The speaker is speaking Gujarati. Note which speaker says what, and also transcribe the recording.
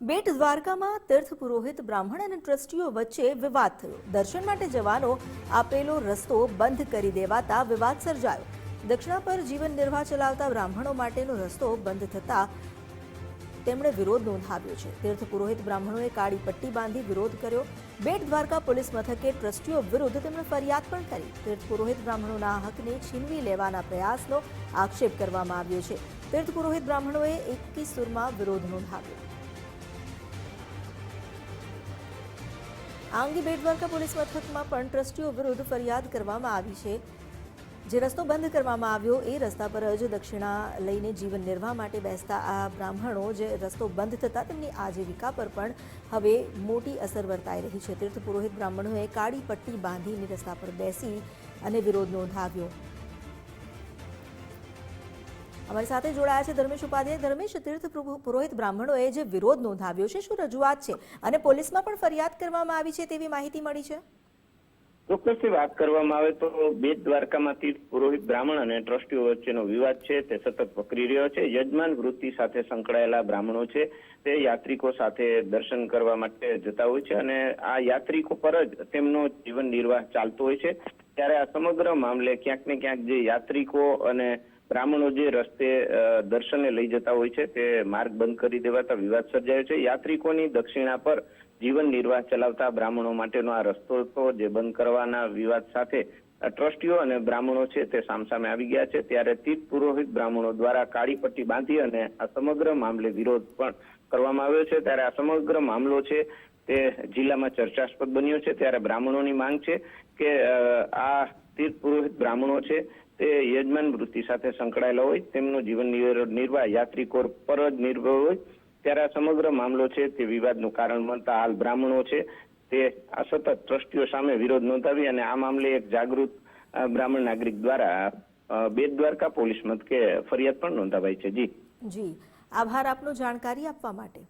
Speaker 1: બેટ દ્વારકામાં તીર્થ પુરોહિત, બ્રાહ્મણ અને ટ્રસ્ટીઓ વચ્ચે વિવાદ થયો. દર્શન માટે જવાનો આપેલો રસ્તો બંધ કરી દેવાતા વિવાદ સર્જાયો. દક્ષિણા પર જીવન નિર્વાહ ચલાવતા બ્રાહ્મણો માટેનો રસ્તો બંધ થતા તેમણે વિરોધ નોંધાવ્યો છે. તીર્થ પુરોહિત બ્રાહ્મણોએ કાળી પટ્ટી બાંધી વિરોધ કર્યો. બેટ દ્વારકા પોલીસ મથકે ટ્રસ્ટીઓ વિરુદ્ધ તેમણે ફરિયાદ પણ કરી. તીર્થ પુરોહિત બ્રાહ્મણોના હકને છીનવી લેવાના પ્રયાસનો આક્ષેપ કરવામાં આવ્યો છે. તીર્થ પુરોહિત બ્રાહ્મણોએ એકી સુરમાં વિરોધ નોંધાવ્યો. આ અંગે બેટદ્વારકા પોલીસ મથકમાં પણ ટ્રસ્ટીઓ વિરુદ્ધ ફરિયાદ કરવામાં આવી છે. જે રસ્તો બંધ કરવામાં આવ્યો, એ રસ્તા પર જ દક્ષિણા લઈને જીવન નિર્વાહ માટે બેસતા આ બ્રાહ્મણો જે રસ્તો બંધ થતાં તેમની આજીવિકા પર પણ હવે મોટી અસર વર્તાઈ રહી છે. તીર્થ પુરોહિત બ્રાહ્મણોએ કાળી પટ્ટી બાંધીને રસ્તા પર બેસી અને વિરોધ નોંધાવ્યો. અમારી સાથે જોડાયા છે ધર્મેશ ઉપાધ્યાય. ધર્મેશ, તીર્થ પુરોહિત બ્રાહ્મણોએ જે વિરોધ નોંધાવ્યો છે, શું રજૂઆત છે? અને પોલીસમાં પણ ફરિયાદ કરવામાં આવી છે તેવી માહિતી મળી છે?
Speaker 2: ચોક્કસથી વાત કરવામાં આવે તો બે દ્વારકામાં પુરોહિત બ્રાહ્મણ અને ટ્રસ્ટીઓ વચ્ચેનો વિવાદ છે, તે સતત વકરી રહ્યો છે. યજમાન વૃત્તિ સાથે સંકળાયેલા બ્રાહ્મણો છે, તે યાત્રિકો સાથે દર્શન કરવા માટે જતા હોય છે અને આ યાત્રિકો પર જ તેમનો જીવન નિર્વાહ ચાલતો હોય છે. ત્યારે આ સમગ્ર મામલે ક્યાંક ને ક્યાંક જે યાત્રિકો અને બ્રાહ્મણો જે રસ્તે દર્શને લઈ જતા હોય છે, તે માર્ગ બંધ કરી દેવાતા વિવાદ સર્જાયો છે. યાત્રિકોની દક્ષિણા પર જીવન નિર્વાહ ચલાવતા બ્રાહ્મણો માટેનો આ રસ્તો હતો જે બંધ કરવાના વિવાદ સાથે ટ્રસ્ટીઓ અને બ્રાહ્મણો છે તે સામસામે આવી ગયા છે. ત્યારે તીર્થ પુરોહિત બ્રાહ્મણો દ્વારા કાળી પટ્ટી બાંધી અને આ સમગ્ર મામલે વિરોધ પણ કરવામાં આવ્યો છે. ત્યારે આ સમગ્ર મામલો છે તે જિલ્લામાં ચર્ચાસ્પદ બન્યો છે. ત્યારે બ્રાહ્મણોની માંગ છે કે આ તીર્થ પુરોહિત બ્રાહ્મણો છે તે યજમાન વૃત્તિ સાથે સંકળાયેલા હોય, તેમનો જીવન નિર્વાહ યાત્રિકો પર જ નિર્ભર હોય. ત્યારે આ સમગ્ર મામલો છે તે વિવાદનું કારણ બનતા હાલ બ્રાહ્મણો છે તે આ સતત ટ્રસ્ટીઓ સામે વિરોધ નોંધાવી અને આ મામલે એક જાગૃત બ્રાહ્મણ નાગરિક દ્વારા બેટ દ્વારકા પોલીસ મથકે ફરિયાદ પણ નોંધાવાઈ છે. જી.
Speaker 1: જી. આભાર આપનો જાણકારી આપવા માટે.